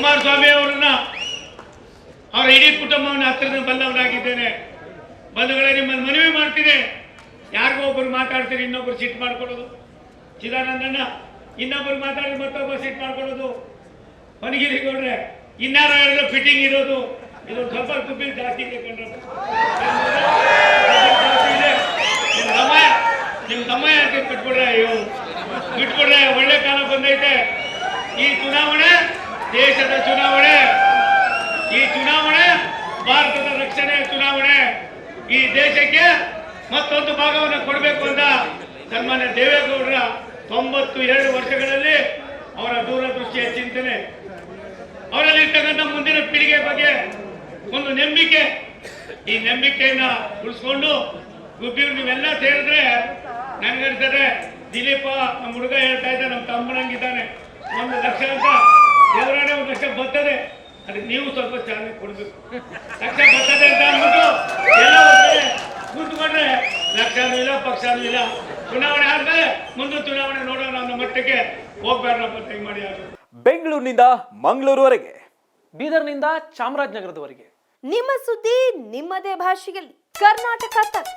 ಕುಮಾರಸ್ವಾಮಿ ಅವರನ್ನ, ಅವರ ಇಡೀ ಕುಟುಂಬವನ್ನು ಹತ್ತಿರದ ಬಂದವರಾಗಿದ್ದೇನೆ. ಬಂಧುಗಳೇ, ನಿಮ್ಮನ್ನು ಮನವಿ ಮಾಡ್ತೀನಿ ಯಾರಿಗೋ ಒಬ್ಬರು ಮಾತಾಡ್ತೀರಿ, ಇನ್ನೊಬ್ರು ಸಿಟ್ ಮಾಡ್ಕೊಳ್ಳೋದು. ಚಿದಾನಂದಣ್ಣ, ಇನ್ನೊಬ್ರು ಮಾತಾಡಿ ಮತ್ತೊಬ್ಬರು ಸಿಟ್ ಮಾಡ್ಕೊಳ್ಳೋದು. ಹೊನಗಿರಿ ಗೌಡ್ರೆ ಇನ್ನಾರು ಹೇಳಿದ್ರೆ ಫಿಟ್ಟಿಂಗ್ ಇರೋದು. ಇದು ಸ್ವಲ್ಪ ದುಡ್ಡಿನ ಜಾಸ್ತಿ ಇದೆ ಕಂಡ್ರೆ ನಿಮ್ಮ ಸಮಯ ನಿಮ್ ಸಮಯ ಅಂತ ಬಿಟ್ಬಿಡ್ರೆ ಅಯ್ಯೋ. ಬಿಟ್ಬಿಡ್ರೆ ಒಳ್ಳೆ ಕಾಲ ಬಂದೈತೆ. ಈ ಚುನಾವಣೆ ದೇಶದ ಚುನಾವಣೆ. ಈ ಚುನಾವಣೆ, ಭಾರತದ ರಕ್ಷಣೆ ಚುನಾವಣೆ. ಈ ದೇಶಕ್ಕೆ ಮತ್ತೊಂದು ಭಾಗವನ್ನು ಕೊಡಬೇಕು ಅಂತ ಸನ್ಮಾನ್ಯ ದೇವೇಗೌಡರ ತೊಂಬತ್ತು ಎರಡು ವರ್ಷಗಳಲ್ಲಿ ಅವರ ದೂರದೃಷ್ಟಿಯ ಚಿಂತನೆ. ಅವರಲ್ಲಿರ್ತಕ್ಕಂಥ ಮುಂದಿನ ಪೀಳಿಗೆ ಬಗ್ಗೆ ಒಂದು ನಂಬಿಕೆ. ಈ ನಂಬಿಕೆಯನ್ನ ಉಳಿಸ್ಕೊಂಡು ಗುಬ್ಬಿರು ನೀವೆಲ್ಲ ಸೇರಿದ್ರೆ ನನಗನ್ಸಿದ್ರೆ ದಿಲೀಪ ನಮ್ಮ ಹುಡುಗ ಹೇಳ್ತಾ ಇದ್ದ ನಮ್ಮ ತಮ್ಮನಂಗಿದ್ದಾನೆ. ಒಂದು ಲಕ್ಷ ಅಂತ ದೇವರಾಣೆ ಒಂದು ಲಕ್ಷ ಬರ್ತದೆ ಅದಕ್ಕೆ ನೀವು ಸ್ವಲ್ಪ ಚಾಲನೆ ಕೊಡಬೇಕು. ಲಕ್ಷ ಬರ್ತದೆ ಅಂತ ಅಂದ್ಬಿಟ್ಟು ಎಲ್ಲ ಹೋಗ್ತಾರೆ ಕೂತ್ಕೊಂಡ್ರೆ ಲಕ್ಷನೂ ಇಲ್ಲ ಪಕ್ಷನೂ ಇಲ್ಲ ಚುನಾವಣೆ ಆದ್ಮೇಲೆ ಮುಂದೆ ಚುನಾವಣೆ ನೋಡೋಣ ಅನ್ನೋ ಮಟ್ಟಕ್ಕೆ ಹೋಗ್ಬೇಡ್ರಪ್ಪ ಮಾಡಿ ಅದು ಬೆಂಗಳೂರಿನಿಂದ ಮಂಗಳೂರುವರೆಗೆ. ಬೀದರ್ನಿಂದ ಚಾಮರಾಜನಗರದವರೆಗೆ. ನಿಮ್ಮ ಸುದ್ದಿ ನಿಮ್ಮದೇ ಭಾಷೆಯಲ್ಲಿ. ಕರ್ನಾಟಕ ತಕ್.